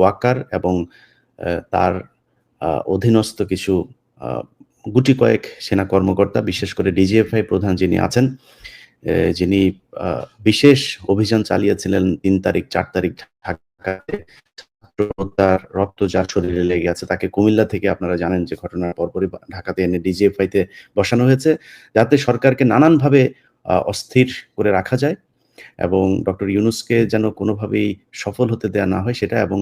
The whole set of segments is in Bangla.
ওয়াকার এবং তার অধীনস্থ কিছু গুটি কয়েক সেনা কর্মকর্তা, বিশেষ করে ডিজিএফআই প্রধান যিনি আছেন যিনি বিশেষ অভিযান চালিয়েছিলেন তিন তারিখ, চার তারিখ ঢাকাতে, তার রক্ত যার শরীরে লেগে আছে, তাকে কুমিল্লা থেকে আপনারা জানেন যে ঘটনার পরপরই ঢাকাতে এনে ডিজিএফআইতে বসানো হয়েছে, যাতে সরকারকে নানানভাবে অস্থির করে রাখা যায়। এবং ডক্টর ইউনুসকে যেন কোনোভাবেই সফল হতে দেয়া না হয় সেটা এবং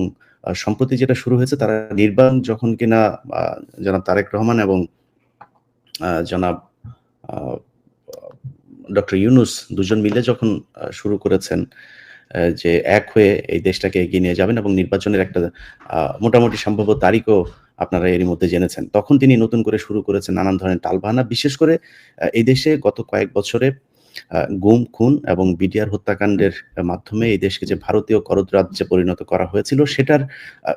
সম্প্রতি যেটা শুরু হয়েছে তারা নির্বাণ যখন কিনা জনাব তারেক রহমান এবং জনাব ডক্টর ইউনুস দুজন মিলে যখন শুরু করেছেন যে এক হয়ে এই দেশটাকে এগিয়ে নিয়ে যাবেন এবং নির্বাচনের একটা মোটামুটি সম্ভাব্য তারিখও আপনারা এরই মধ্যে জেনেছেন। তখন তিনি নতুন করে শুরু করেছেন নানান ধরনের টালবাহানা। বিশেষ করে এই দেশে গত কয়েক বছরে গুম, খুন এবং বিডিআর হত্যাকাণ্ডের মাধ্যমে এই দেশকে যে ভারতীয় করদ রাজ্যে পরিণত করা হয়েছিল, সেটার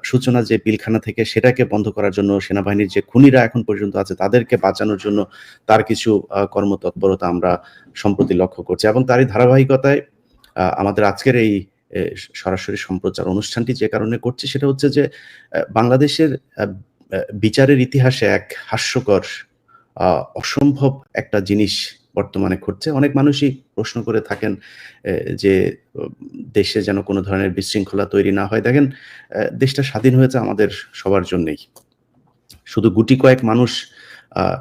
সূচনা যে পিলখানা থেকে সেটাকে বন্ধ করার জন্য সেনাবাহিনীর যে খুনিরা এখন পর্যন্ত আছে, তাদেরকে বাঁচানোর জন্য তার কিছু কর্মতৎপরতা আমরা সম্প্রতি লক্ষ্য করছি এবং তারই ধারাবাহিকতায় আমাদের আজকের এই সরাসরি সম্প্রচার অনুষ্ঠানটি যে কারণে করছি সেটা হচ্ছে যে বাংলাদেশের বিচারের ইতিহাসে এক হাস্যকর অসম্ভব একটা জিনিস বর্তমানে ঘটছে। অনেক মানুষই প্রশ্ন করে থাকেন যে, দেশে যেন কোনো ধরনের বিশৃঙ্খলা তৈরি না হয়। দেখেন দেশটা স্বাধীন হয়েছে আমাদের সবার জন্যেই। শুধু গুটি কয়েক মানুষ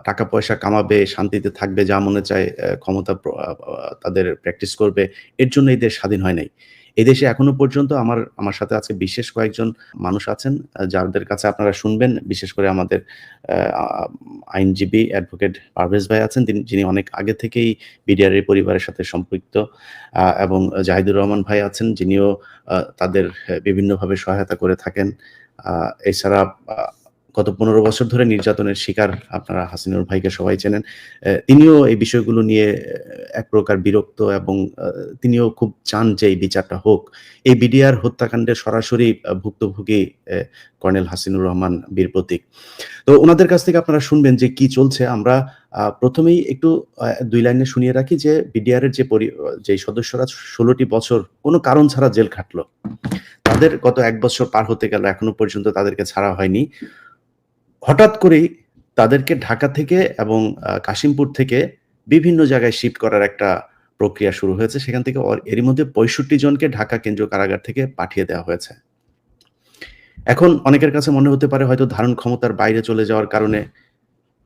টাকা পয়সা কামাবে, শান্তিতে থাকবে, যা মনে চায় ক্ষমতা তাদের প্র্যাকটিস করবে, এর জন্য এই দেশ স্বাধীন হয় নাই। এদেশে এখনও পর্যন্ত আমার আমার সাথে আজকে বিশেষ কয়েকজন মানুষ আছেন, যাদের কাছে আপনারা শুনবেন। বিশেষ করে আমাদের আইনজীবী অ্যাডভোকেট পারভেজ ভাই আছেন, তিনি, যিনি অনেক আগে থেকেই বিডিআরের পরিবারের সাথে সম্পৃক্ত। এবং জাহিদুর রহমান ভাই আছেন, যিনিও তাদের বিভিন্নভাবে সহায়তা করে থাকেন। এছাড়া গত পনেরো বছর ধরে নির্যাতনের শিকার আপনারা হাসিনুর ভাইকে সবাই চেনেন। তিনিও এই বিষয়গুলো নিয়ে এক প্রকার বিরক্ত এবং তিনিও খুব চান যে এই বিচারটা হোক। এই বিডিআর হত্যাকাণ্ডের সরাসরি ভুক্তভোগী কর্নেল হাসিনুর রহমান বীর প্রতীক। তো ওনাদের কাছ থেকে আপনারা শুনবেন যে কি চলছে। আমরা প্রথমেই একটু দুই লাইনে শুনিয়ে রাখি যে বিডিআর এর যে যে সদস্যরা ষোলোটি বছর কোনো কারণ ছাড়া জেল খাটলো, তাদের গত এক বছর পার হতে গেল, এখনও পর্যন্ত তাদেরকে ছাড়া হয়নি। হঠাৎ করেই তাদেরকে ঢাকা থেকে এবং কাশিমপুর থেকে বিভিন্ন জায়গায় শিফট করার একটা প্রক্রিয়া শুরু হয়েছে। সেখান থেকে এরই মধ্যে পঁয়ষট্টি জনকে ঢাকা কেন্দ্রীয় কারাগার থেকে পাঠিয়ে দেওয়া হয়েছে। এখন অনেকের কাছে মনে হতে পারে হয়তো ধারণ ক্ষমতার বাইরে চলে যাওয়ার কারণে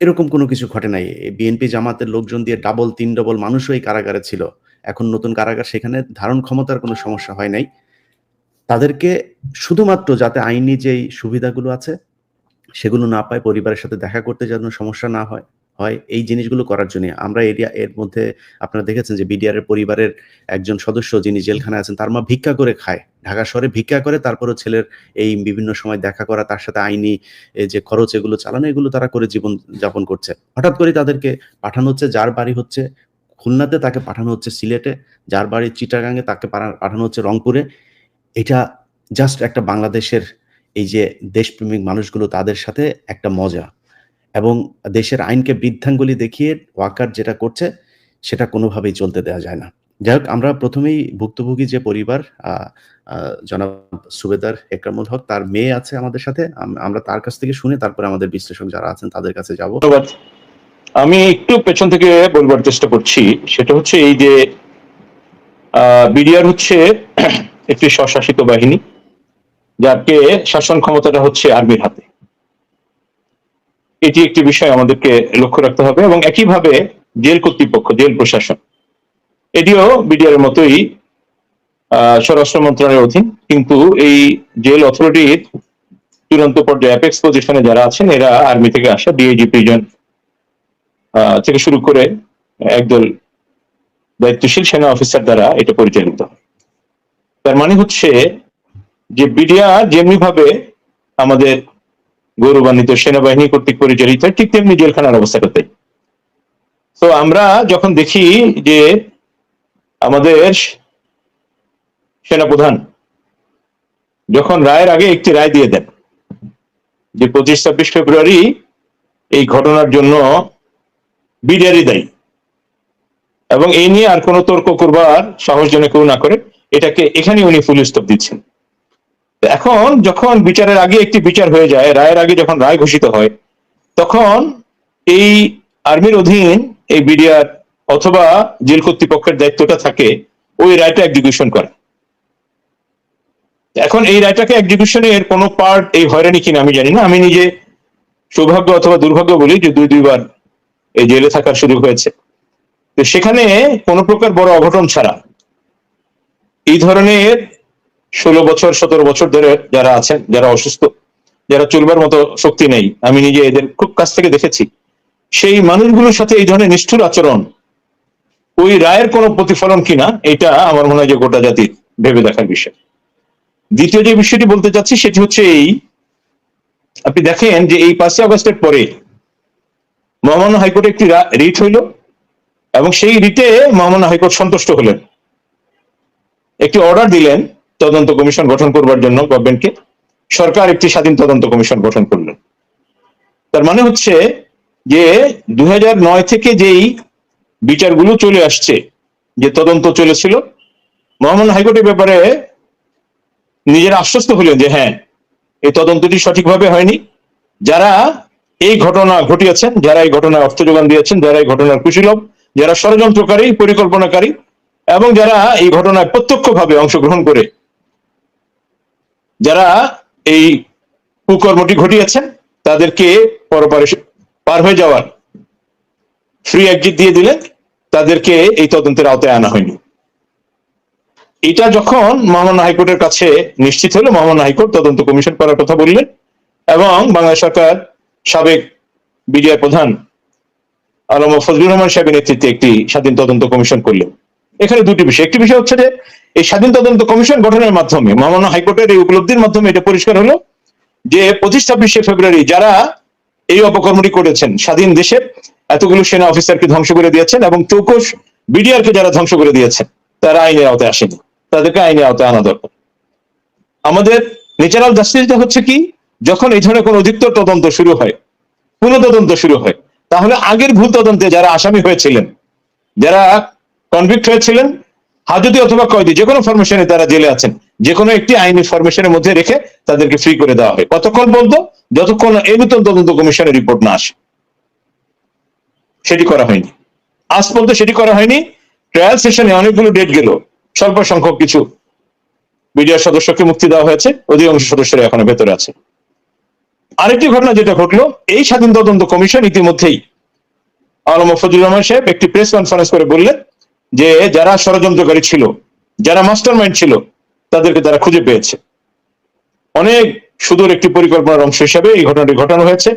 এরকম কোনো কিছু ঘটে নাই। বিএনপি জামাতের লোকজন দিয়ে ডাবল, তিন ডবল মানুষও এই কারাগারে ছিল। এখন নতুন কারাগার, সেখানে ধারণ ক্ষমতার কোনো সমস্যা হয় নাই। তাদেরকে শুধুমাত্র যাতে আইনি যেই সুবিধাগুলো আছে সেগুলো না পায় পরিবারের সাথে দেখা করতে যেন সমস্যা না হয় হয় এই জিনিসগুলো করার জন্য। আমরা এরিয়া এর মধ্যে আপনারা দেখেছেন যে বিডিআর এর পরিবারের একজন সদস্য যিনি জেলখানায় আছেন, তার মা ভিক্ষা করে খায়। ঢাকা শহরে ভিক্ষা করে, তারপরও ছেলের এই বিভিন্ন সময় দেখা করা, তার সাথে আইনি যে খরচ, এগুলো চালানো, এগুলো তারা করে জীবন যাপন করছে। হঠাৎ করে তাদেরকে পাঠানো হচ্ছে, যার বাড়ি হচ্ছে খুলনাতে, তাকে পাঠানো হচ্ছে সিলেটে, যার বাড়ি চিটাগাঙে, তাকে পাঠানো হচ্ছে রংপুরে। এটা জাস্ট একটা বাংলাদেশের এই যে দেশপ্রেমিক মানুষগুলো তাদের সাথে একটা মজা এবং দেশের আইনকে বৃদ্ধাঙ্গুলি দেখিয়ে ওয়াকার যেটা করছে, সেটা কোনোভাবেই চলতে দেওয়া যায় না। যাই হোক আমরা প্রথমেই ভুক্তভোগী যে পরিবার জনাব সুবেদার একরামুল হক, তার মেয়ে আছে আমাদের সাথে আমরা তার কাছ থেকে শুনে তারপরে আমাদের বিশ্লেষক যারা আছেন তাদের কাছে যাব। আমি একটু পেছন থেকে বলবার চেষ্টা করছি, সেটা হচ্ছে এই যে বিডিআর হচ্ছে একটি স্বশাসিত বাহিনী। যাকে শাসন ক্ষমতাটা হচ্ছে আর্মির হাতে। এটি একটি বিষয় আমাদেরকে লক্ষ্য রাখতে হবে এবং একইভাবে জেল কর্তৃপক্ষ, জেল প্রশাসন, এটিও বিডিআর মতোই স্বরাষ্ট্র মন্ত্রণালয়ের অধীন। কিন্তু এই জেল অথরিটির চূড়ান্ত পর্যায়ে অ্যাপেক্স পজিশনে যারা আছেন, এরা আর্মি থেকে আসা ডিএজি প্রিজন থেকে শুরু করে একদল দায়িত্বশীল সেনা অফিসার দ্বারা এটা পরিচালিত তার মানে হচ্ছে যে বিডিআর যেমনি ভাবে আমাদের গৌরবান্বিত সেনাবাহিনী কর্তৃক পরিচালিত, ঠিক তেমনি জেলখানার অবস্থাটা তাই তো আমরা যখন দেখি যে আমাদের সেনাপ্রধান যখন রায়ের আগে একটি রায় দিয়ে দেন, যে পঁচিশ ছাব্বিশ ফেব্রুয়ারি এই ঘটনার জন্য বিডিআরই দায়ী এবং এই নিয়ে আর কোনো তর্ক করবার সাহস যেন কেউ না করে, এটাকে এখানে উনি ফুল স্টপ দিচ্ছেন। এখন যখন বিচারের আগে একটি বিচার হয়ে যায়, রায়ের আগে যখন রায় ঘোষিত হয়, তখন এই আর্মির অধীন এই বিডিআর অথবা জেল কর্তৃপক্ষের দায়িত্বটা থাকে ওই রায়টা এক্সিকিউশন করা। এখন এই রায়টাকে এক্সিকিউশনের কোনো পার্ট এই হয়রানি কিনা আমি জানি না। আমি নিজে সৌভাগ্য অথবা দুর্ভাগ্য বলি যে দুই, দুইবার এই জেলে থাকার সুযোগ হয়েছে। তো সেখানে কোনো প্রকার বড় অঘটন ছাড়া এই ধরনের ষোলো বছর, সতেরো বছর ধরে যারা আছেন, যারা অসুস্থ, যারা চলবার মতো শক্তি নেই, আমি নিজে এদের খুব কাছ থেকে দেখেছি। সেই মানুষগুলোর সাথে এই ধরনের নিষ্ঠুর আচরণ, ওই রায়ের কোনো প্রতিফলন কিনা, এটা আমার মনে হয় যে গোটা জাতির ভেবে দেখার বিষয়। দ্বিতীয় যে বিষয়টি বলতে চাচ্ছি, সেটি হচ্ছে এই, আপনি দেখেন যে এই পাঁচই আগস্টের পরে মহামান্য হাইকোর্টে একটি রিট হইল, এবং সেই রিটে মহামান্য হাইকোর্ট সন্তুষ্ট হলেন। একটি অর্ডার দিলেন তদন্ত কমিশন গঠন করবার জন্য গভর্নমেন্টকে সরকার একটি স্বাধীন তদন্ত কমিশন গঠন করলেন তার মানে হচ্ছে যে দু হাজার নয় থেকে যেই বিচারগুলো চলে আসছে, যে তদন্ত চলেছিল, মহামান্য হাইকোর্টের ব্যাপারে নিজেরা আশ্বস্ত হলেন যে হ্যাঁ এই তদন্তটি সঠিকভাবে হয়নি। যারা এই ঘটনা ঘটিয়েছেন, যারা এই ঘটনায় অর্থ যোগান দিয়েছেন, যারা এই ঘটনার কুশীলভ যারা ষড়যন্ত্রকারী, পরিকল্পনাকারী এবং যারা এই ঘটনায় প্রত্যক্ষভাবে অংশগ্রহণ করে যারা এই কুকর্মটি ঘটিয়েছেন, তাদেরকে পরপারে পার হয়ে যাওয়ার ফ্রি এক্সিট দিয়ে দিলেন তাদেরকে এই তদন্তের আওতায় আনা হয়নি। এটা যখন মহামান্য হাইকোর্টের কাছে নিশ্চিত হলো মহামান্য হাইকোর্ট তদন্ত কমিশন করার কথা বললেন এবং বাংলাদেশ সরকার সাবেক বিডিআর প্রধান আলম ফজলুর রহমান সাহেবের নেতৃত্বে একটি স্বাধীন তদন্ত কমিশন করলেন। এখানে দুটি বিষয়। একটি বিষয় হচ্ছে যে এই স্বাধীন তদন্ত কমিশন গঠনের মাধ্যমে, মহামান্য হাইকোর্টের এই উপলব্ধির মাধ্যমে এটা পরিষ্কার হলো যে পঁচিশ ছাব্বিশে ফেব্রুয়ারি যারা এই অপকর্মটি করেছেন, স্বাধীন দেশে এতগুলো সেনা অফিসারকে ধ্বংস করে দিয়েছেন এবং চৌকস বিডিআর কে যারা ধ্বংস করে দিয়েছেন, তারা আইনের আওতায় আসেনি। তাদেরকে আইনের আওতায় আনা দরকার। আমাদের ন্যাচারাল জাস্টিসটা হচ্ছে কি, যখন এই ধরনের কোন অধিকতর তদন্ত শুরু হয় পুনঃ তদন্ত শুরু হয়, তাহলে আগের ভুল তদন্তে যারা আসামি হয়েছিলেন, যারা কনভিক্ট হয়েছিলেন হাজতি অথবা কয়েদি, যে কোনো ফরমেশনে তারা জেলে আছেন যে কোনো একটি আইনি ফরমেশনের মধ্যে রেখে তাদেরকে ফ্রি করে দেওয়া হয়। কতক্ষণ বলতো? যতক্ষণ এই নতুন তদন্ত কমিশনের রিপোর্ট না আসে। সেটি করা হয়নি। আজ পর্যন্ত সেটি করা হয়নি। ট্রায়াল সেশনে অনেকগুলো ডেট গেল। স্বল্প সংখ্যক কিছু বিডিআর সদস্যকে মুক্তি দেওয়া হয়েছে। অধিকাংশ সদস্যরা এখনও ভেতরে আছে। আরেকটি ঘটনা যেটা ঘটলো, এই স্বাধীন তদন্ত কমিশন ইতিমধ্যেই আলম ফজলুর রহমান সাহেব একটি প্রেস কনফারেন্স করে বললেন যে যারা ষড়যন্ত্রকারী ছিল, যারা মাস্টার মাইন্ড ছিল, তাদেরকে তারা খুঁজে পেয়েছে। অনেক সুদূর একটি পরিকল্পনার অংশ হিসাবে এই ঘটনাটি ঘটানো হয়েছে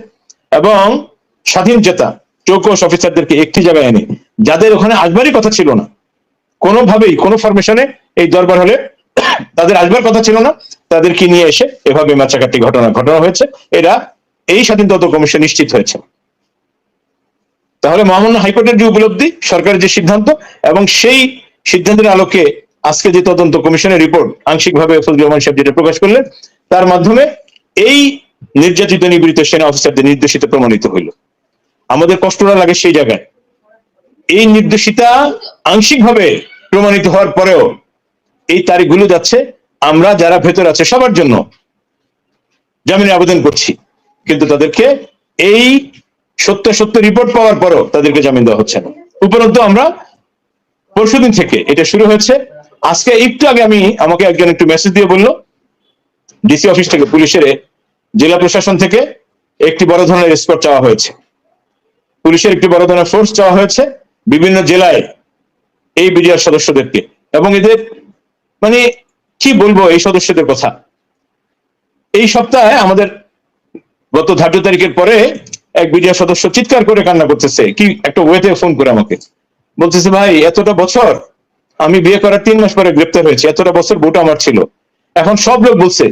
এবং স্বাধীন জেতা চৌকস অফিসারদেরকে একটি জায়গায় এনে, যাদের ওখানে আসবারই কথা ছিল না, কোনোভাবেই, কোনো ফরমেশনে এই দরবার হলে তাদের আসবার কথা ছিল না, তাদেরকে নিয়ে এসে এভাবে মাচাকাটি ঘটনা ঘটনা হয়েছে। এরা এই স্বাধীন তদন্ত কমিশন নিশ্চিত হয়েছে। তাহলে মহামান্য হাইকোর্টের যে উপলব্ধি, সরকারের যে সিদ্ধান্ত এবং সেই সিদ্ধান্তের আলোকে আজকে যে তদন্ত কমিশনের রিপোর্ট আংশিকভাবে ফজলুর রহমান সাহেব যেটা প্রকাশ করলেন, তার মাধ্যমে এই নির্যাতিত নিবৃত্ত সেনা অফিসারদের নির্দেশিত প্রমাণিত হইল। আমাদের কষ্টটা লাগে সেই জায়গায়। এই নির্দেশিতা আংশিকভাবে প্রমাণিত হওয়ার পরেও এই তারিখগুলো যাচ্ছে, আমরা যারা ভেতর আছে সবার জন্য জামিনের আবেদন করছি। কিন্তু তাদেরকে এই সত্য সত্য রিপোর্ট পাওয়ার পরও তাদেরকে জামিন দেওয়া হচ্ছে না। উপরন্তু আমরা পরশুদিন থেকে এটা শুরু হয়েছে। আজকে একটু আগে আমি আমাকে একজন একটু মেসেজ দিয়ে বলল ডিসি অফিস থেকে পুলিশের জেলা প্রশাসন থেকে একটি বড় ধরনের স্কোর চাওয়া হয়েছে। পুলিশের একটি বড় ধরনের ফোর্স চাওয়া হয়েছে বিভিন্ন জেলায় এই বিডিআর সদস্যদেরকে। এবং এদের মানে কি বলব এই সদস্যদের কথা? এই সপ্তাহে আমাদের গত ধার্য তারিখের পরে এক বিডিআর সদস্য চিৎকার করে কান্না করতেছে। কি একটা ওয়েতে ফোন করে আমাকে। বলতেছে, ভাই, এতটা বছর আমি বিয়ে করার তিন মাস পরে গ্রেপ্তার হয়েছি। এতটা বছর ভোট আমার ছিল। এখন সব লোক বলছে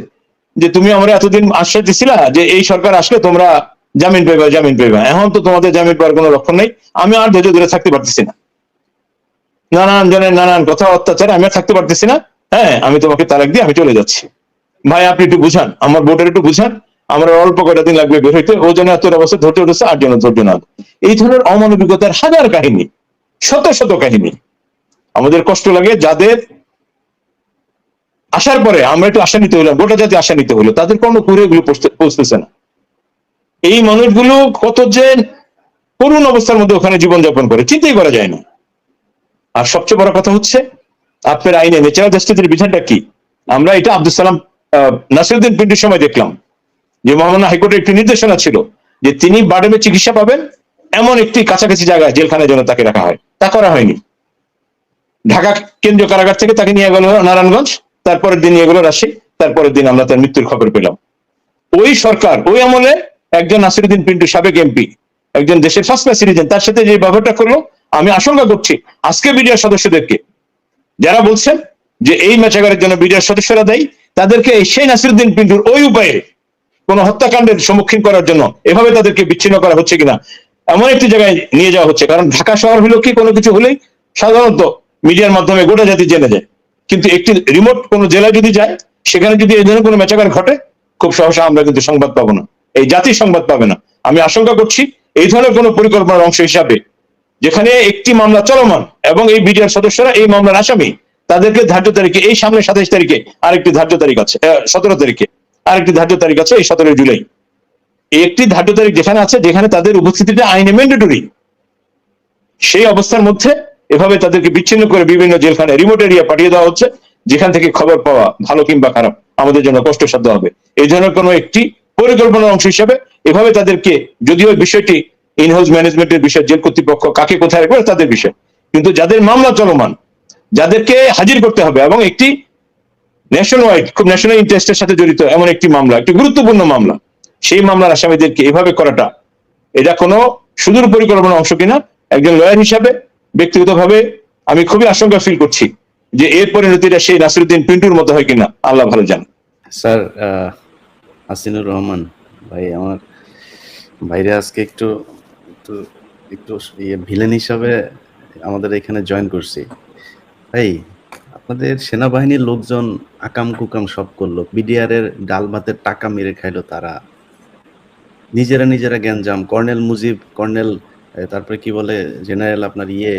যে, তুমি আমরা এতদিন আশ্বাস দিছিলা যে, এই সরকার আসলে তোমরা জামিন পাইবা জামিন পাইবা। এখন তো তোমাদের জামিন পাওয়ার কোনো লক্ষণ নেই। আমি আর ধৈর্য ধরে থাকতে পারতেছি না। নানান জনের নানান কথা, অত্যাচার, আমি আর থাকতে পারতেছি না। হ্যাঁ আমি তোমাকে তালাক দিয়ে আমি চলে যাচ্ছি। ভাই, আপনি একটু বুঝান। আমার বোর্ডের একটু বুঝান। আমার অল্প কয়টা দিন লাগবে বের হইতে। ও জন্য এতটা বছর ধৈর্য ধরেছে আট জন ধৈর্য না। এই ধরনের অমানবিকতার হাজার কাহিনী, শত শত কাহিনী। আমাদের কষ্ট লাগে, যাদের আসার পরে আমরা একটু আশা নিতে হইলাম, গোটা জাতি আশা নিতে হলো তাদের কোনো করে এগুলো পৌঁছতেছে না। এই মানুষগুলো কত যে করুণ অবস্থার মধ্যে ওখানে জীবনযাপন করে, চিন্তাই করা যায় না। আর সবচেয়ে বড় কথা হচ্ছে, আপনার আইনে ন্যাচারাল জাস্টিসের বিধানটা কি? আমরা এটা আব্দুল সালাম নাসিরুদ্দিন পিন্টুর সময় দেখলাম। যে মহামান্য হাইকোর্টের একটি নির্দেশনা ছিল যে তিনি বার্ডেমে চিকিৎসা পাবেন এমন একটি কাছাকাছি জায়গায় জেলখানায় যেন তাকে রাখা হয়। তা করা হয়নি। ঢাকা কেন্দ্রীয় কারাগার থেকে তাকে নিয়ে গেল নারায়ণগঞ্জ, তারপরের দিন নিয়ে গেল রাজশাহী, তারপরের দিন আমরা তার মৃত্যুর খবর পেলাম। ওই সরকার, ওই আমলে একজন নাসিরুদ্দিন পিন্টু সাবেক এমপি, একজন দেশের ফার্স্ট ক্লাস সিটিজেন তার সাথে যে ব্যবহারটা করল, আমি আশঙ্কা করছি আজকে বিডিআর সদস্যদেরকে। যারা বলছেন যে এই ম্যাচাগারের জন্য বিডিআর সদস্যরা দেয়, তাদেরকে সেই নাসিরুদ্দিন পিন্টুর ওই উপায়ে কোন হত্যাকাণ্ডের সম্মুখীন করার জন্য এভাবে তাদেরকে বিচ্ছিন্ন করা হচ্ছে কিনা, এমন একটি জায়গায় নিয়ে যাওয়া হচ্ছে। কারণ ঢাকা শহর হলো কি কোনো কিছু হলেই সাধারণত মিডিয়ার মাধ্যমে গোটা জাতি জেনে যায়। কিন্তু একটি রিমোট কোনো জেলায় যদি যায়, সেখানে যদি এই ধরনের কোনো মেচাকার ঘটে, খুব সহসা আমরা কিন্তু সংবাদ পাবো না। এই জাতি সংবাদ পাবে না। আমি আশঙ্কা করছি এই ধরনের কোনো পরিকল্পনার অংশ হিসাবে, যেখানে একটি মামলা চলমান এবং এই বিডিআর সদস্যরা এই মামলার আসামি, তাদেরকে ধার্য তারিখে, এই সামনে সাতাইশ তারিখে আরেকটি ধার্য তারিখ আছে সতেরো তারিখে। আরেকটি ধার্য তারিখ আছে এই সতেরোই জুলাই। একটি ধার্য তারিখ যেখানে আছে, যেখানে তাদের উপস্থিতিটা আইনে ম্যান্ডেটরি সেই অবস্থার মধ্যে এভাবে তাদেরকে বিচ্ছিন্ন করে বিভিন্ন জেলখানে রিমোট এরিয়া পাঠিয়ে দেওয়া হচ্ছে, যেখান থেকে খবর পাওয়া ভালো কিংবা খারাপ, আমাদের জন্য কষ্টসাধ্য হবে। এই ধরনের কোনো একটি পরিকল্পনার অংশ হিসাবে এভাবে তাদেরকে, যদিও বিষয়টি ইনহাউস ম্যানেজমেন্টের বিষয়, জেল কর্তৃপক্ষ কাকে কোথায় রাখবে তাদের বিষয়। কিন্তু যাদের মামলা চলমান, যাদেরকে হাজির করতে হবে এবং একটি ন্যাশনাল ওয়াইড খুব ন্যাশনাল ইন্টারেস্টের সাথে জড়িত এমন একটি মামলা একটি গুরুত্বপূর্ণ মামলা। সেই মামলার আসামিদেরকে এভাবে করাটা এটা কোনো সুদূর পরিকল্পনার অংশ কিনা একজন লয়ার হিসাবে ব্যক্তিগতভাবে আমি খুবই আশঙ্কা ফিল করছি যে এর পরিণতিটা সেই নাসিরুদ্দিন পিন্টুর মতো হয় কিনা আল্লাহ ভালো জান। স্যার আহ, হাসিনুর রহমান ভাই আমার ভাইরে আজকে একটু একটু একটু ইয়ে ভিলেন হিসাবে আমাদের এখানে জয়েন করছি। ভাই আপনাদের সেনাবাহিনীর লোকজন আকাম কুকাম সব করল। বিডিআর এর ডাল ভাতের টাকা মেরে খাইলো তারা। নিজেরা নিজেরা গ্যাঞ্জাম। কর্নেল মুজিব, কর্নেল তারপরে কি বলে, জেনারেল আপনার ইয়ে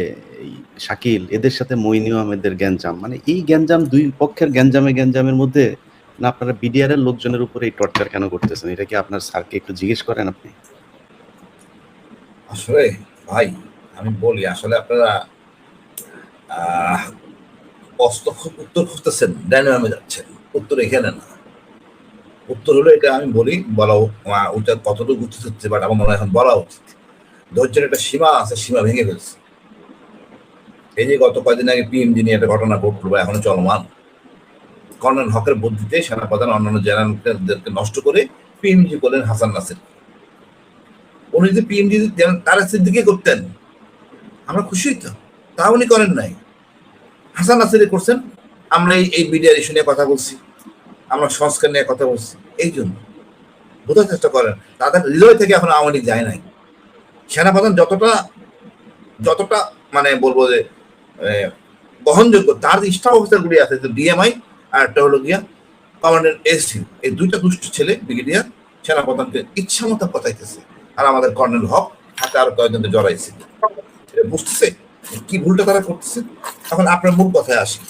শাকিল, এদের সাথে মইনিউ আহমেদের গ্যাঞ্জাম। মানে এই গ্যাঞ্জাম দুই পক্ষের গ্যাঞ্জামে গ্যাঞ্জামের মধ্যে না আপনারা বিডিআর এর লোকজনের উপরে এই টর্চার কেন করতেছেন? এটা কি আপনার স্যারকে একটু জিজ্ঞেস করেন আপনি? আসলে ভাই, আমি বলি, আসলে আপনারা আহ, উত্তর খুঁজতেছেন ডাইনামে যাচ্ছেন উত্তর এখানে না। উত্তর হলো এটা আমি বলি বলা ওটা কতটুকু উচিত হচ্ছে বাট আমার মনে হয় এখন বলা উচিত। ধৈর্যের একটা সীমা আছে সীমা ভেঙে ফেলছে। এই যে গত কয়েকদিন আগে পিএমজি নিয়ে একটা ঘটনা ঘটলো বা এখনও চলমান। কর্নেল হকের বুদ্ধিতে সেনাপ্রধান অন্যান্য জেনারেলদেরকে নষ্ট করে পিএমজি করলেন হাসান নাসির। উনি যদি পিএমজি তারা সিদ্দিকে করতেন। আমরা খুশি হইতাম তা উনি করেন নাই। হাসান নাসিরি করছেন আমরা এই বিডিআর ইস্যু নিয়ে কথা বলছি, আমরা সংস্কার নিয়ে কথা বলছি, এই জন্য। বোঝার চেষ্টা করেন, তাদের হৃদয় থেকে এখন আওয়ামী লীগ যায় নাই। সেনাপ্রধান যতটা যতটা মানে বলব যে বহনযোগ্য, তার স্টাফ অফিসারগুলি আছে ডিএমআই আর একটা হলো গিয়া কমান্ডেন্ট এসি এই দুইটা দুষ্ট ছেলে, ব্রিগেডিয়ার, সেনাপ্রধানকে ইচ্ছা মতো কথাইতেছে আর আমাদের কর্নেল হক হাতে আরও কয়েকজনকে জড়াইছে। বুঝতেছে? কি ভুলটা তারা করতেছে? এখন আপনার মূল কথায় আসি।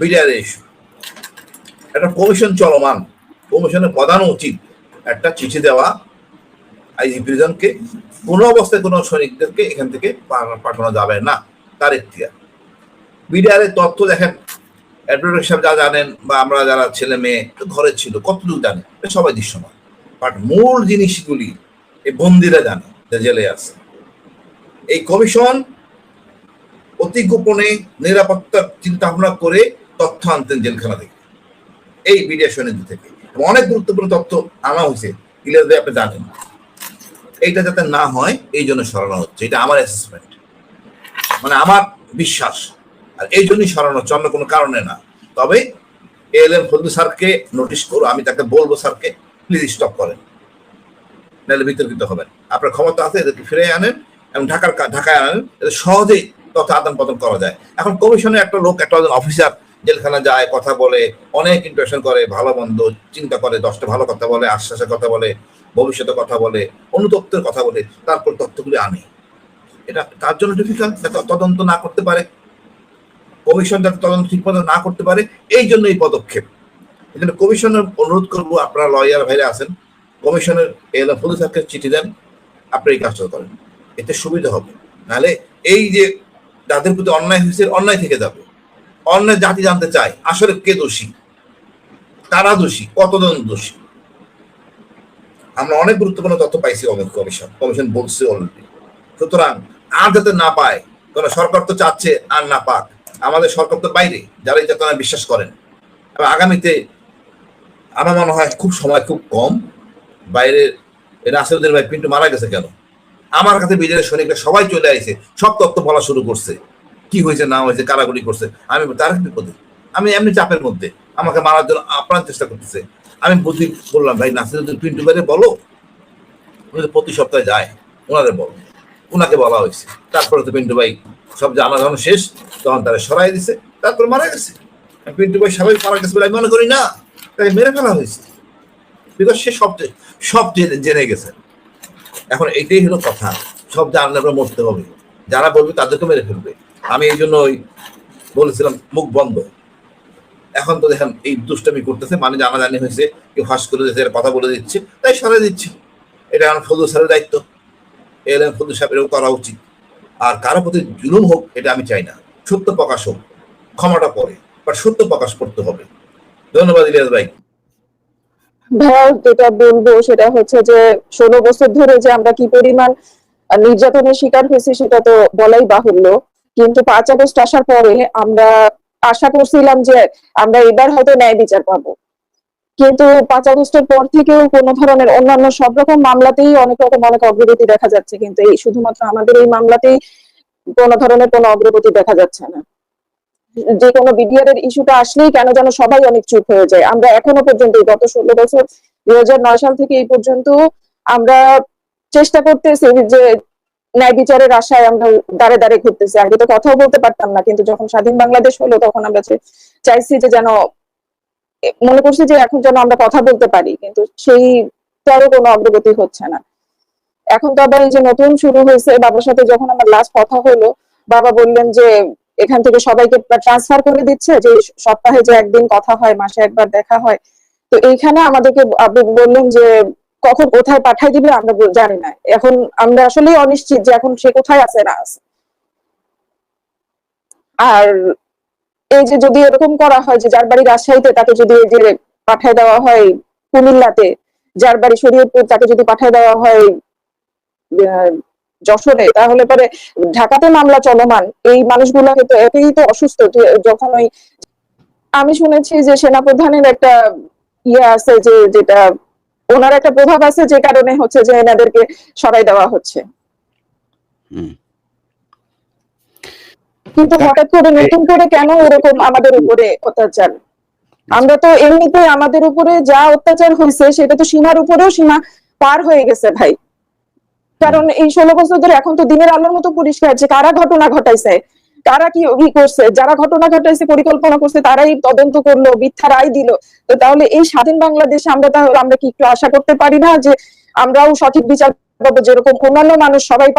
বিডিআর ইস্যু একটা কমিশন চলমান। কমিশনের প্রধান উচিত একটা চিঠি দেওয়া আইজি প্রিজনকে। কোনো অবস্থায় কোনো সৈনিকদেরকে এখান থেকে পাঠানো যাবে না। তার ইখতিয়ার। বিডিআর এর তথ্য দেখেন। অ্যাডভোকেট সাহেব যা জানেন বা আমরা যারা ছেলে মেয়ে ঘরে ছিল, কতটুকু জানে? সবাই দৃশ্যমান। বাট মূল জিনিসগুলি এই বন্দিরা জানে, যে জেলে আছে। এই কমিশন অতি গোপনে নিরাপত্তার চিন্তা ভাবনা করে তথ্য আনতেন জেলখানা থেকে। এই মিডিয়া সৈনিক থেকে। অনেক গুরুত্বপূর্ণ তথ্য আনা হয়েছে। ইলিয়াস ভাই, আপনি জানেন। এইটা যাতে না হয়, এই জন্য সরানো হচ্ছে। এটা আমার অ্যাসেসমেন্ট মানে আমার বিশ্বাস। আর এই জন্যই সরানো হচ্ছে, অন্য কোনো কারণে না। তবে এল এম ফজলু স্যারকে নোটিশ করো আমি তাকে বলব স্যারকে প্লিজ স্টপ করেন। নাহলে বিতর্কিত হবেন। আপনার ক্ষমতা আছে, এদেরকে ফিরে আনেন এবং ঢাকার ঢাকায় আনেন। এদের সহজেই তথ্য আদান প্রদান করা যায়। এখন কমিশনে একটা লোক, একটা অফিসার জেলখানা যায়, কথা বলে, অনেক ইন্টারেকশন করে, ভালো মন্দ, চিন্তা করে, দশটা ভালো কথা বলে, আশ্বাসের কথা বলে, ভবিষ্যতের কথা বলে, অনুতপ্তের কথা বলে, তারপর তথ্যগুলি আনে। এটা তার জন্য ডিফিকাল্ট তদন্ত না করতে পারে। কমিশন যাতে তদন্ত ঠিক মতো না করতে পারে, এই জন্য এই পদক্ষেপ। এই জন্য কমিশনের অনুরোধ করব, আপনারা লয়ার ভাইরা আছেন, কমিশনের এলো সাহেবকে চিঠি দেন, আপনি এই কাজটা করেন। এতে সুবিধা হবে। নাহলে এই যে যাদের প্রতি অন্যায় হয়েছে, অন্যায় থেকে যাবে। অন্যায় জাতি জানতে চায়, আসলে কে দোষী? কারা দোষী? কতজন দোষী? আমরা অনেক গুরুত্বপূর্ণ তথ্য পাইছি কমিশন কমিশন বলছে অলরেডি সুতরাং আর যাতে না পায় কারণ সরকার তো চাচ্ছে আর না পাক। আমাদের সরকার তো বাইরে, যারা এই চেতনায় বিশ্বাস করেন। এবং আগামীতে আমার মনে হয় খুব সময় খুব কম। বাইরে নাসিরুদ্দিন ভাই পিন্টু মারা গেছে কেন? আমার কাছে বিজেপি সৈনিকরা সবাই চলে আইছে, সব তত্ত্ব বলা শুরু করছে। কি হয়েছে, না হয়েছে, কারাগুলি করছে, আমি তার বিপদে। আমি এমনি চাপের মধ্যে, আমাকে মারার জন্য আপ্রাণ চেষ্টা করতেছে। আমি বুদ্ধি বললাম, ভাই, নাসিরুদ্দিন পিন্টু ভাইরে বলো। উনি প্রতি সপ্তাহে যায় ওনাদের বলো। ওনাকে বলা হয়েছে। তারপরে তো পিন্টু ভাই সব জানা যখন শেষ, তখন তারা সরাই দিছে, তারপর মারা গেছে। পিন্টু ভাই সবাই মারা গেছে বলে আমি মনে করি না, তাকে মেরে ফেলা হয়েছে। বিকজ সে সব সব জেনে গেছে। এখন এইটাই হলো কথা। সব জানলে আমরা মরতে হবে। যারা বলবে তাদেরকে মেরে ফেলবে। আমি এই জন্য ওই বলেছিলাম, মুখ বন্ধ। এখন তো দেখেন এই দুষ্টামি করতেছে মানে জানাজানি হয়েছে, কেউ ফাঁস করে দিচ্ছে কথা বলে দিচ্ছে, তাই সরাই দিচ্ছে। এটা এখন ফজল স্যারের দায়িত্ব। এল ফজল সাহেবেরও করা উচিত। আর কারও প্রতি জুলুম হোক, এটা আমি চাই না। সত্য প্রকাশ হোক, ক্ষমাটা পরে বাট সত্য প্রকাশ করতে হবে। ধন্যবাদ ইলিয়াস ভাই। ভাইয়া যেটা বলব সেটা হচ্ছে যে, ষোলো বছর ধরে যে আমরা কি পরিমাণ নির্যাতনের শিকার হয়েছি সেটা তো বলাই বাহুল্য। কিন্তু পাঁচ আগস্ট আসার পরে আমরা আশা করছিলাম যে আমরা এবার হয়তো ন্যায় বিচার পাবো। কিন্তু পাঁচ আগস্টের পর থেকেও কোনো ধরনের অন্যান্য সব রকম মামলাতেই অনেক রকম অনেক অগ্রগতি দেখা যাচ্ছে। কিন্তু এই শুধুমাত্র আমাদের এই মামলাতেই কোন ধরনের কোনো অগ্রগতি দেখা যাচ্ছে না। যে কোনো বিডিআর এর ইস্যুটা আসলেই কেন যেন সবাই অনেক চুপ হয়ে যায়। আমরা এখনও পর্যন্ত গত ষোলো বছর, দুই হাজার নয় সাল থেকে এই পর্যন্ত আমরা চেষ্টা করতেছি যে ন্যায় বিচারের আশায় আমরা দাঁড়ে দাঁড়ে ঘুরতেছি। আগে তো কথাও বলতে পারতাম না, কিন্তু যখন স্বাধীন বাংলাদেশ হলো তখন আমরা চাইছি যে যেন, মনে করছি যে এখন যেন আমরা কথা বলতে পারি, কিন্তু সেই তারও কোনো অগ্রগতি হচ্ছে না। এখন তো আবার এই যে নতুন শুরু হয়েছে, বাবার সাথে যখন আমার লাস্ট কথা হলো, বাবা বললেন যে এখান থেকে সবাইকে ট্রান্সফার করে দিচ্ছে যে সপ্তাহে যে একদিন কথা হয়, মাসে একবার দেখা হয়। তো এইখানে আমাদেরকে আব্বু বললেন যে কখন কোথায় পাঠাই দিবে আমরা জানি না। এখন আমরা আসলেই অনিশ্চিত যে এখন সে কোথায় আছে, না আছে। আর এই যে যদি এরকম করা হয় যে যার বাড়ি রাজশাহীতে তাকে যদি এই যে পাঠায় দেওয়া হয় কুমিল্লাতে, যার বাড়ি শরীয়তপুর তাকে যদি পাঠায় দেওয়া হয় যশোরে তাহলে পরে ঢাকাতে মামলা চলমান এই মানুষগুলো হয়তো একেই তো অসুস্থ যখন ওই আমি শুনেছি যে সেনাপ্রধানের একটা ইয়ে আছে যে যেটা ওনার একটা প্রভাব আছে যে কারণে হচ্ছে যে এনাদেরকে সরাই দেওয়া হচ্ছে। কিন্তু হঠাৎ করে নতুন করে কেন এরকম আমাদের উপরে অত্যাচার? আমরা তো এমনিতে আমাদের উপরে যা অত্যাচার হয়েছে সেটা তো সীমার উপরেও সীমা পার হয়ে গেছে ভাই। কারণ এই ষোলো বছর ধরে এখন তো দিনের আলোর মতো পরিষ্কার যে কারা ঘটনা ঘটাইছে, কারা কি ই করছে, যারা ঘটনা ঘটাইছে, পরিকল্পনা করছে, তারাই তদন্ত করল, মিথ্যা রায় দিল। তো তাহলে এই স্বাধীন বাংলাদেশে আমরা তাহলে আমরা কি একটু আশা করতে পারি না যে আমরাও সঠিক বিচার পাবো? যেরকম অন্যান্য মানুষ সবাই